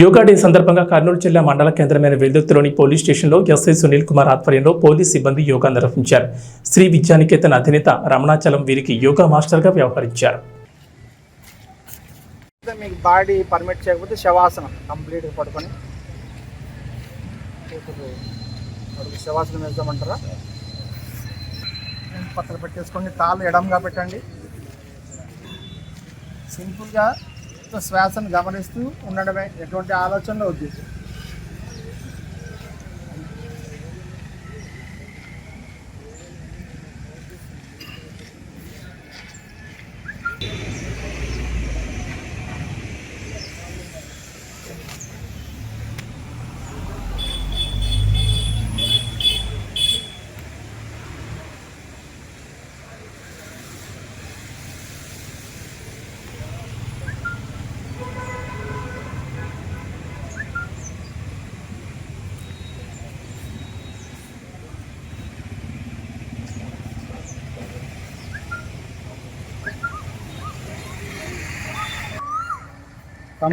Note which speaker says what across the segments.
Speaker 1: Yoga day సందర్భంగా కర్నూలు జిల్లా మండల కేంద్రమైన వెల్దుర్తిలోని పోలీస్ స్టేషన్లో ఎస్ఐ సునీల్ కుమార్ ఆధ్వర్యంలో పోలీస్ సిబ్బంది యోగా నిర్వహించారు. శ్రీ విద్యానికేతన్ అధినేత రమణాచలం వీరికి యోగా మాస్టర్గా వ్యవహరించారు.
Speaker 2: మీకు బాడీ పర్మిట్ చేయకపోతే శవాసనం కంప్లీట్గా పడుకొని శవాసనం వేద్దామంటారా? పక్కన పెట్టేసుకోండి తాళ్ళు ఎడంగా పెట్టండి. సింపుల్గా శ్వాసను గమనిస్తూ ఉండడమే ఎటువంటి ఆలోచనలు వద్దు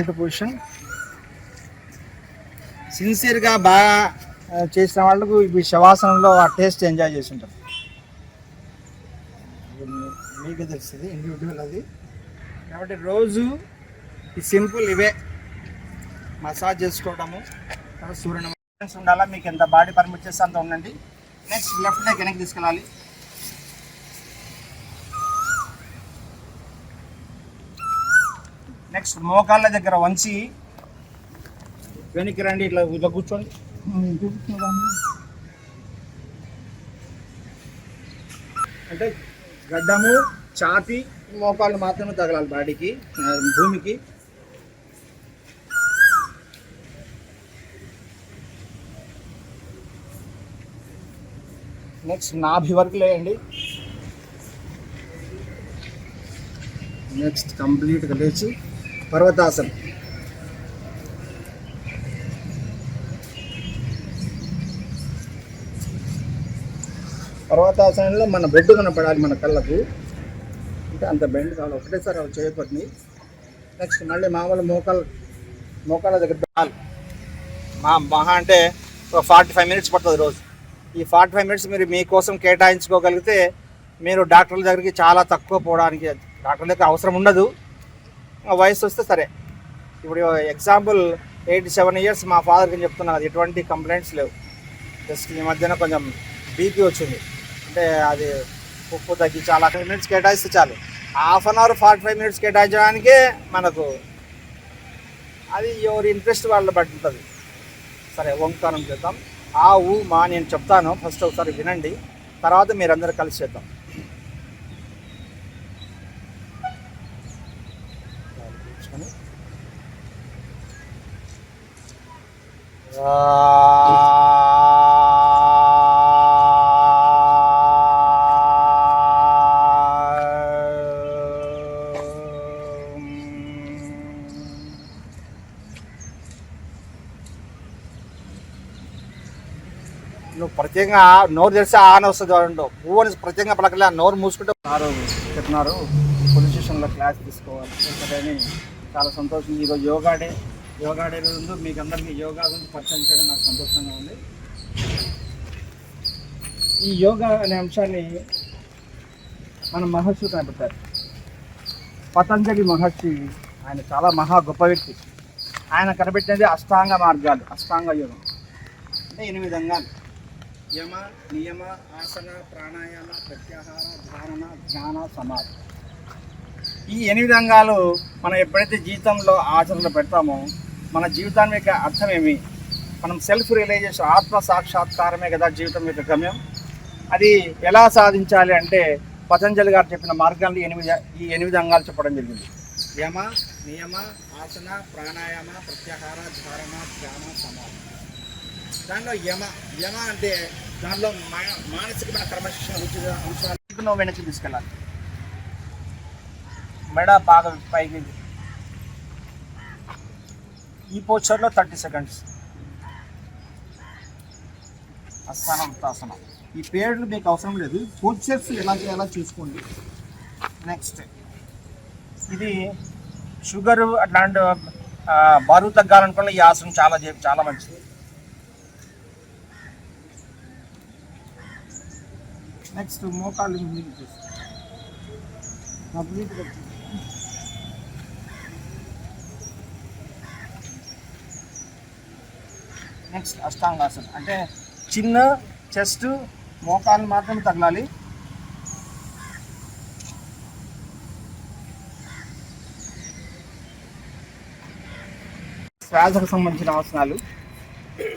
Speaker 2: టు పొజిషన్. సిన్సియర్గా బాగా చేసిన వాళ్ళకు ఈ శవాసనంలో ఆ టేస్ట్ ఎంజాయ్ చేసి ఉంటారు మీకే తెలుస్తుంది ఇండివిజువల్ అది. కాబట్టి రోజు ఈ సింపుల్ ఇవే. మసాజ్ చేసుకోవడము సూర్య నమస్కారం ఉండాలా మీకు ఎంత బాడీ పర్మిట్ చేస్తే అంత ఉండండి. నెక్స్ట్ లెఫ్ట్ లెగ్ వెనక్కి తీసుకెళ్ళాలి. నెక్స్ట్ మోకాళ్ళ దగ్గర వంచి వెనక్కి రండి ఇట్లా ఇట్లా కూర్చోండి. అంటే గడ్డము ఛాతి మోకాళ్ళు మాత్రమే తగలాలి బాడీకి భూమికి. నెక్స్ట్ నాభి వరకు లేయండి. నెక్స్ట్ కంప్లీట్గా లేచి. పర్వతాసనం. పర్వతాసనంలో మన బెడ్ కనపడాలి మన కళ్ళకు. అంటే అంత బెండ్ కావాలి. ఒకటేసారి అవి చేయకూడదు నెక్స్ట్ మళ్ళీ మామూలు మోకాలు మోకాల దగ్గర మా మహా అంటే ఒక ఫార్టీ ఫైవ్ మినిట్స్ పడుతుంది రోజు. ఈ ఫార్టీ ఫైవ్ మినిట్స్ మీరు మీకోసం కేటాయించుకోగలిగితే మీరు డాక్టర్ల దగ్గరికి చాలా తక్కువ పోవడానికి డాక్టర్ల దగ్గర అవసరం ఉండదు. వయసు వస్తే సరే. ఇప్పుడు ఎగ్జాంపుల్ ఎయిటీ సెవెన్ ఇయర్స్ మా ఫాదర్కి చెప్తున్నా అది ఎటువంటి కంప్లైంట్స్ లేవు. జస్ట్ ఈ మధ్యన కొంచెం బీపీ వచ్చింది. అంటే అది ఉప్పు తగ్గి చాలా ఫైవ్ మినిట్స్ కేటాయిస్తే చాలు. Half an hour forty five minutes కేటాయించడానికే మనకు అది ఎవరి ఇంట్రెస్ట్ వాళ్ళ బట్టి ఉంటుంది. సరే ఓంకారం చేద్దాం. ఆ ఊ మా నేను చెప్తాను. ఫస్ట్ ఒకసారి వినండి. తర్వాత మీరందరూ కలిసి చేద్దాం. నువ్వు ప్రత్యేకంగా నోరు తెరిస్తే ఆ వస్తుంది చూడండి. పువ్వు అని ప్రత్యేకంగా పలకలే నోరు మూసుకుంటే సారు చెప్తున్నారు పోలీస్ స్టేషన్లో క్లాస్ తీసుకోవాలి. అని చాలా సంతోషం. ఈరోజు యోగా డే. యోగా డే రోజు మీకు అందరికీ యోగా గురించి పరిచయం చేయడం నాకు సంతోషంగా ఉంది. ఈ యోగా అనే అంశాన్ని మన మహర్షి కనిపెట్టారు పతంజలి మహర్షి ఆయన చాలా మహా గొప్ప వ్యక్తి. ఆయన కనిపెట్టినది అష్టాంగ మార్గాలు అష్టాంగ యోగం. అంటే ఎనిమిది అంగాలు. యమ నియమ ఆసన ప్రాణాయామ ప్రత్యాహార ధారణ ధ్యాన సమాధి. ఈ ఎనిమిది అంగాలు మనం ఎప్పుడైతే జీవితంలో ఆచరణలో పెడతామో మన జీవితాన్ని యొక్క అర్థం ఏమి? మనం సెల్ఫ్ రియలైజేషన్ ఆత్మ సాక్షాత్కారమే కదా జీవితం యొక్క గమ్యం. అది ఎలా సాధించాలి అంటే పతంజలి గారు చెప్పిన మార్గాన్ని ఎనిమిది ఈ ఎనిమిది అంగాలు చెప్పడం జరిగింది. యమ నియమ ఆసన ప్రాణాయామ ప్రత్యాహార ధారణ ధ్యాన సమాధి. దానిలో యమ యమ అంటే దానిలో మా- మానసికమైన క్రమశిక్షణ ఉచిత అంశాలు. నువ్వు వెనక్కి తీసుకెళ్ళాలి. మెడ బాగా పైకి ఈ పోస్చర్లో థర్టీ సెకండ్స్. అస్థానం తాసనం. ఈ పేర్లు మీకు అవసరం లేదు. పోస్చర్స్ ఎలా చేయాలో చూసుకోండి. నెక్స్ట్ ఇది షుగర్ అట్లాంటి బరువు తగ్గాలనుకున్న ఈ ఆసనం చాలా చాలా మంచిది. నెక్స్ట్ మోకాళ్ళు ముందుకు చూస్తాం కంప్లీట్గా నెక్స్ట్ అష్టాంగాసనం. అంటే చిన్న చెస్ట్ మోకాలు మాత్రమే తగలాలి. శ్వాసకు సంబంధించిన ఆసనాలు.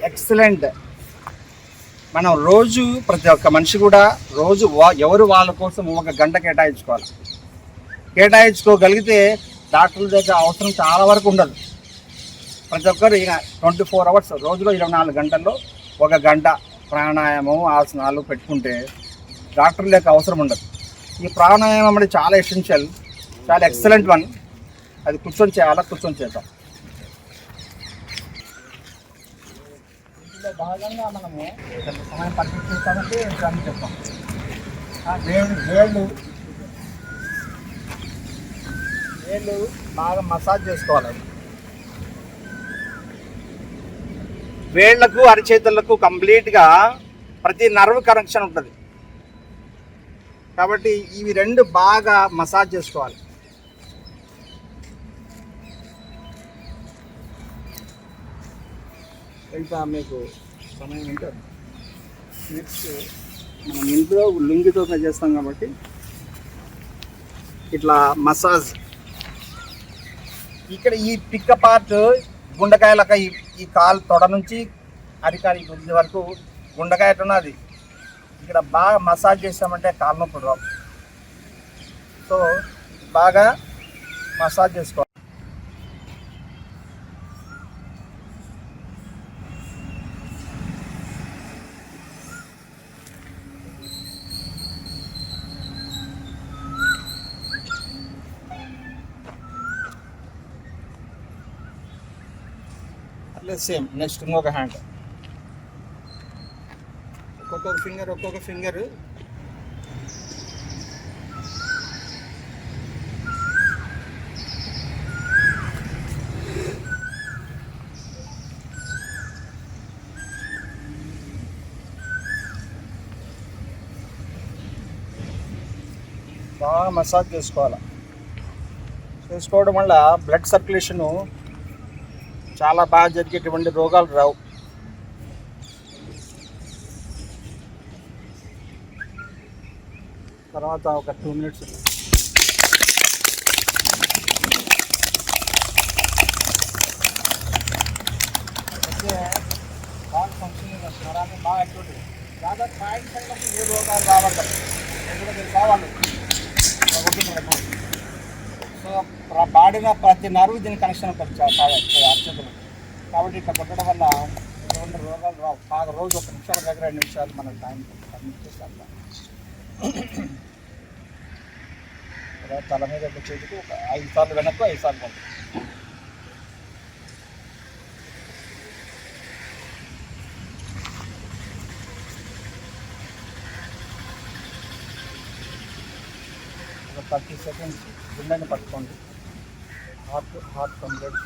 Speaker 2: ఎక్సలెంట్ మనం రోజు ప్రతి ఒక్క మనిషి కూడా రోజు వా- ఎవరు వాళ్ళ కోసం ఒక గంట కేటాయించుకోవాలి. కేటాయించుకోగలిగితే డాక్టర్ల దగ్గర అవసరం చాలా వరకు ఉండదు. ప్రతి ఒక్కరు ఇక ట్వంటీ ఫోర్ అవర్స్ రోజులో ఇరవై నాలుగు గంటల్లో ఒక గంట ప్రాణాయామం ఆసనాలు పెట్టుకుంటే డాక్టర్ల యొక్క అవసరం ఉండదు. ఈ ప్రాణాయామం అనేది చాలా ఎసెన్షియల్ చాలా ఎక్సలెంట్ వన్ అది కూర్చొని చేయాలా? కూర్చొని చేద్దాం. భాగంగా మనము సమయం పర్మిట్ చెప్తాం. వేళ్ళు వేళ్ళు వేళ్ళు బాగా మసాజ్ చేసుకోవాలి. వేళ్ళకు అరిచేతులకు కంప్లీట్గా ప్రతి నర్వ్ కనెక్షన్ ఉంటుంది. కాబట్టి ఇవి రెండు బాగా మసాజ్ చేసుకోవాలి. ఇంకా మీకు సమయం ఉంటే నెక్స్ట్ మనం ఇంట్లో లుంగితో చేస్తాం కాబట్టి ఇట్లా మసాజ్. ఇక్కడ ఈ పిక్క పార్ట్ గుండెకాయలక ఈ ఈ కాలు తొడ నుంచి అరికాలి గుంజి వరకు గుండెకాయ ఉన్నది. ఇక్కడ బాగా మసాజ్ చేసామంటే కాలు నొప్పులు రావు. సో బాగా మసాజ్ చేసుకోవాలి. ప్లస్ సేమ్ నెక్స్ట్ ఇంకొక హ్యాండ్ ఒక్కొక్క ఫింగర్ ఒక్కొక్క ఫింగర్ బాగా మసాజ్ చేసుకోవాలి. చేసుకోవడం వల్ల బ్లడ్ సర్క్యులేషను చాలా బాగా జరిగేటువంటి రోగాలు రావు. తర్వాత ఒక టూ మినిట్స్. అయితే బాగా ఫంక్షనింగ్ నరాన్ని బాగా యాక్టివిటీ దాదాపు పాయింట్ అయినప్పుడు ఏ రోగాలు రావడం ఎందుకంటే ఇది ప్రతి నరువు దీని కనెక్షన్ ఉంటుంది అర్చకులు. కాబట్టి ఇట్లా కొట్టడం వల్ల ఎటువంటి రోగాలు రావు. బాగా రోజు ఒక నిమిషాల దగ్గర రెండు నిమిషాలు మనం టైం తల మీద ఒక చేతికి ఒక ఐదు సార్లు వెనక్కు ఐదు సార్లు ముందు థర్టీ సెకండ్స్ గుండెని పట్టుకోండి. హార్ట్ హార్ట్ కంప్లీట్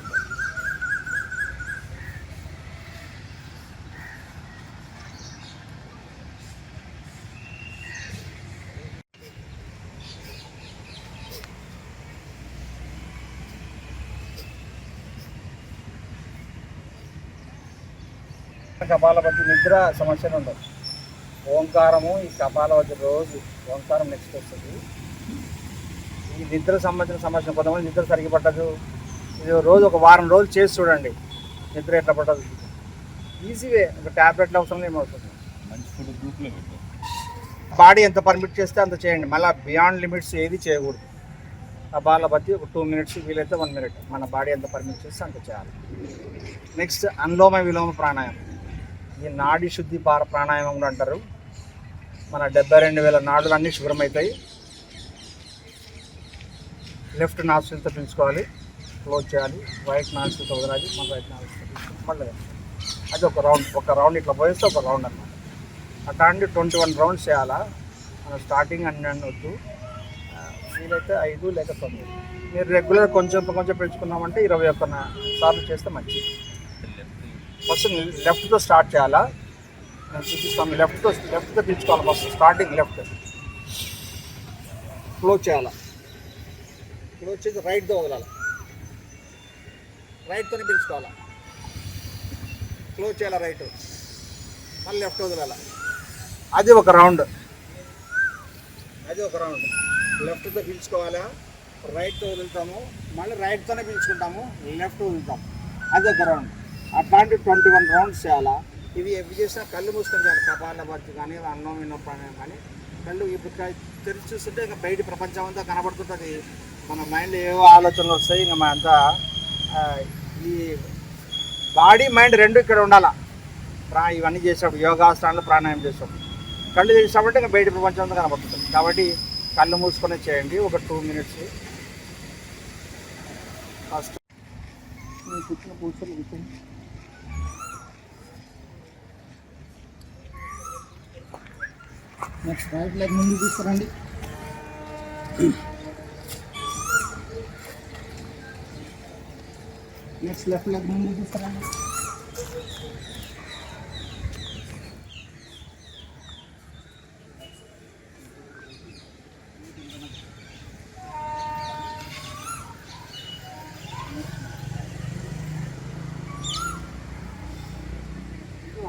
Speaker 2: కపాలపతి నిద్ర సమస్యలు ఉండవు. ఓంకారము ఈ కపాలవతి రోజు ఓంకారం నెక్స్ట్ వస్తుంది. ఈ నిద్ర సంబంధించిన సమస్య కొంతమంది నిద్ర సరిగ్గా పట్టదు. ఇది రోజు ఒక వారం రోజులు చేసి చూడండి. నిద్ర ఎట్లా పట్టదు. ఈజీవే ఒక ట్యాబ్లెట్లు అవసరం ఏమవుతుంది
Speaker 3: మంచి ఫుడ్ గ్రూప్లో పెట్టు.
Speaker 2: బాడీ ఎంత పర్మిట్ చేస్తే అంత చేయండి. మళ్ళీ బియాండ్ లిమిట్స్ ఏది చేయకూడదు. ఆ బాల బట్టి ఒక టూ మినిట్స్ వీలైతే వన్ మినిట్. మన బాడీ ఎంత పర్మిట్ చేస్తే అంత చేయాలి. నెక్స్ట్ అనులోమ విలోమ ప్రాణాయామం. ఈ నాడి శుద్ధి పార ప్రాణాయామం కూడా అంటారు. మన డెబ్బై రెండు వేల నాడులు అన్నీ శుభ్రమవుతాయి. లెఫ్ట్ నాస్ట్రిల్తో పెంచుకోవాలి క్లోజ్ చేయాలి రైట్ నాస్ట్రిల్తో వదలాలి మన రైట్ నాస్ట్రిల్తో మళ్ళీ అది ఒక రౌండ్ ఒక రౌండ్ ఇట్లా పోయేస్తే ఒక రౌండ్ అన్నమాట. అట్లాంటి ట్వంటీ వన్ రౌండ్స్ చేయాలా? మనం స్టార్టింగ్ అన్ని అనొద్దు వీలైతే ఐదు లేక తొమ్మిది. మీరు రెగ్యులర్ కొంచెం కొంచెం పెంచుకున్నామంటే ఇరవై ఒక్క సార్లు చేస్తే మంచిది. ఫస్ట్ లెఫ్ట్తో స్టార్ట్ చేయాలా? నేను చూపిస్తాను. లెఫ్ట్తో లెఫ్ట్తో పెంచుకోవాలి ఫస్ట్ స్టార్టింగ్ లెఫ్ట్. క్లోజ్ చేయాలా? క్లోజ్ చేసి రైట్తో వదలాలి. రైట్తోనే పిలుచుకోవాలి? క్లోజ్ చేయాలా రైట్ మళ్ళీ లెఫ్ట్ వదలాల? అది ఒక రౌండ్ అది ఒక రౌండ్ లెఫ్ట్తో పిలుచుకోవాలా? రైట్తో వదులుతాము. మళ్ళీ రైట్తోనే పిలుచుకుంటాము. లెఫ్ట్ వదులుతాం అది ఒక రౌండ్ అట్లాంటి ట్వంటీ వన్ రౌండ్స్ చేయాలా? ఇవి ఎవి చేసినా కళ్ళు మూసుకొని చేయాలి. కపాల కానీ అన్నం విన్నో కానీ. కళ్ళు ఇప్పుడు తెరిచి చూస్తుంటే ఇంకా బయట ప్రపంచం అంతా కనబడుతుంటుంది. మన మైండ్ ఏవో ఆలోచనలు వస్తాయి ఇంకా మన అంతా ఈ బాడీ మైండ్ రెండు ఇక్కడ ఉండాల? ప్రా ఇవన్నీ చేసేటప్పుడు యోగాసనాలు ప్రాణాయామం చేసేటప్పుడు. కళ్ళు చేసామంటే ఇంకా బయట ప్రపంచం అంతా కనబడుతుంది కాబట్టి కళ్ళు మూసుకొని చేయండి ఒక టూ మినిట్స్ ఫస్ట్ కూర్చొని కూర్చొని కూర్చొని నెక్స్ట్ రైట్ లెగ్ ముందు తీసుకురండి. నెక్స్ట్ లెఫ్ట్ లెగ్ ముందు తీసుకురండి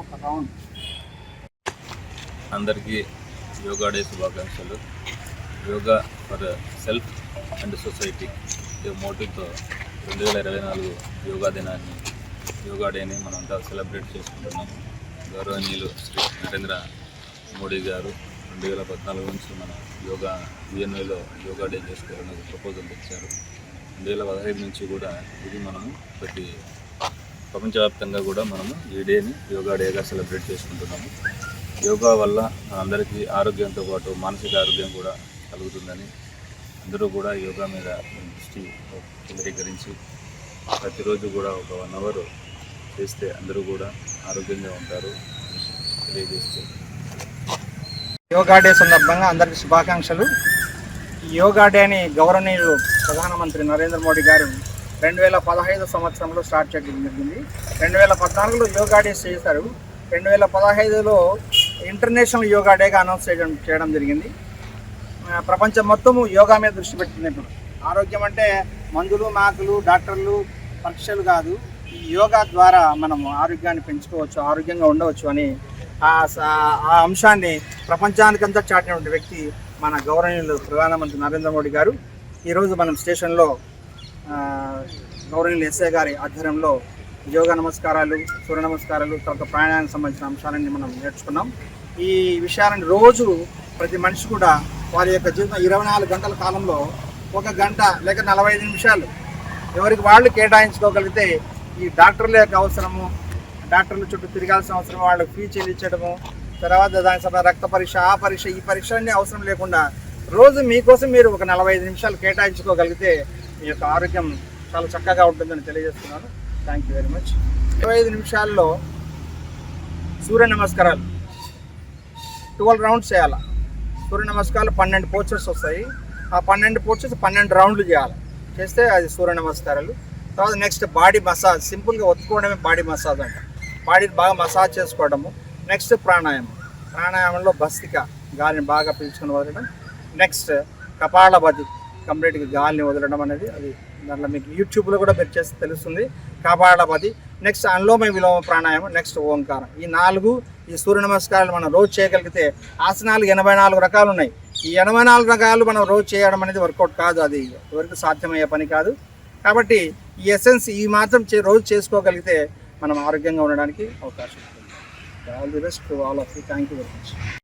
Speaker 2: ఒక రౌండ్
Speaker 3: అందరికీ యోగా డే శుభాకాంక్షలు. Yoga for self and society. ఈ మోటివ్తో రెండు వేల ఇరవై నాలుగు యోగా దినాన్ని యోగా డేని మనంతా సెలబ్రేట్ చేసుకుంటున్నాం. గౌరవనీయులు శ్రీ నరేంద్ర మోడీ గారు రెండు వేల పద్నాలుగు నుంచి మన యోగా యుఎన్ఏలో యోగా డే చేసుకోవాలని ఒక ప్రపోజల్ తెచ్చారు రెండు వేల పదహైదు నుంచి కూడా ఇది మనము ప్రతి ప్రపంచవ్యాప్తంగా కూడా మనము ఈ డేని యోగా డేగా సెలబ్రేట్ చేసుకుంటున్నాము. యోగా వల్ల మనందరికీ ఆరోగ్యంతో పాటు మానసిక ఆరోగ్యం కూడా కలుగుతుందని అందరూ కూడా యోగా మీద దృష్టి కేంద్రీకరించి ప్రతిరోజు కూడా ఒక వన్ అవర్ చేస్తే అందరూ కూడా ఆరోగ్యంగా ఉంటారు అని తెలియజేస్తూ.
Speaker 2: యోగా డే సందర్భంగా అందరికీ శుభాకాంక్షలు. యోగా డే అని గౌరవనీయులు ప్రధానమంత్రి నరేంద్ర మోడీ గారు రెండు వేల పదహైదు సంవత్సరంలో స్టార్ట్ చేయడం జరిగింది. రెండు వేల పద్నాలుగులో యోగా డే చేశారు. రెండు వేల పదహైదులో ఇంటర్నేషనల్ యోగా డేగా అనౌన్స్ చేయడం చేయడం జరిగింది. ప్రపంచం మొత్తము యోగా మీద దృష్టి పెట్టింది ఇప్పుడు. ఆరోగ్యం అంటే మందులు మాకులు డాక్టర్లు పరీక్షలు కాదు. ఈ యోగా ద్వారా మనం ఆరోగ్యాన్ని పెంచుకోవచ్చు ఆరోగ్యంగా ఉండవచ్చు అని ఆ స- ఆ అంశాన్ని ప్రపంచానికంతా చాటినటువంటి వ్యక్తి మన గౌరవనీయులు ప్రధానమంత్రి నరేంద్ర మోడీ గారు. ఈరోజు మనం స్టేషన్లో గౌరవనీయులు ఎస్ఐ గారి ఆధ్వర్యంలో యోగా నమస్కారాలు సూర్య నమస్కారాలు తర్వాత ప్రాణాయానికి సంబంధించిన అంశాలన్నీ మనం నేర్చుకున్నాం. ఈ విషయాలను రోజు ప్రతి మనిషి కూడా వారి యొక్క జీవితం ఇరవై నాలుగు గంటల కాలంలో ఒక గంట లేక నలభై ఐదు నిమిషాలు ఎవరికి వాళ్ళు కేటాయించుకోగలిగితే ఈ డాక్టర్ల యొక్క అవసరము డాక్టర్ల చుట్టూ తిరగాల్సిన అవసరం వాళ్ళకి ఫీ చెల్లించడము తర్వాత దాని సంబంధించిన రక్త పరీక్ష ఆ పరీక్ష ఈ పరీక్ష అన్నీ అవసరం లేకుండా రోజు మీకోసం మీరు ఒక నలభై ఐదు నిమిషాలు కేటాయించుకోగలిగితే మీ యొక్క ఆరోగ్యం చాలా చక్కగా ఉంటుందని తెలియజేస్తున్నాను. థ్యాంక్ యూ వెరీ మచ్ ఇరవై ఐదు నిమిషాల్లో సూర్య నమస్కారాలు. ట్వెల్వ్ రౌండ్స్ చేయాలా? సూర్య నమస్కారాలు పన్నెండు పోచర్స్ వస్తాయి. ఆ పన్నెండు పోచర్స్ పన్నెండు రౌండ్లు చేయాలి. చేస్తే అది సూర్య నమస్కారాలు తర్వాత నెక్స్ట్ బాడీ మసాజ్ సింపుల్గా ఒత్తుకోవడమే బాడీ మసాజ్ అంట. బాడీని బాగా మసాజ్ చేసుకోవడము. నెక్స్ట్ ప్రాణాయామం. ప్రాణాయామంలో భస్తిక గాలిని బాగా పీల్చుకొని వదలడం. నెక్స్ట్ కపాలభతి కంప్లీట్గా గాలిని వదలడం అనేది అది దాంట్లో మీకు యూట్యూబ్లో కూడా మీరు చేస్తే తెలుస్తుంది. కపాలభతి నెక్స్ట్ అనులోమ విలోమ ప్రాణాయామం నెక్స్ట్ ఓంకారం. ఈ నాలుగు ఈ సూర్య నమస్కారాలు మనం రోజు చేయగలిగితే ఆసనాలు ఎనభై నాలుగు రకాలు ఉన్నాయి. ఈ ఎనభై నాలుగు రకాలు మనం రోజు చేయడం అనేది వర్కౌట్ కాదు. అది ఎవరికి సాధ్యమయ్యే పని కాదు. కాబట్టి ఈ ఎసెన్స్ ఈ మాత్రం చే రోజు చేసుకోగలిగితే మనం ఆరోగ్యంగా ఉండడానికి అవకాశం ఉంటుంది. All the best all of you thank you very much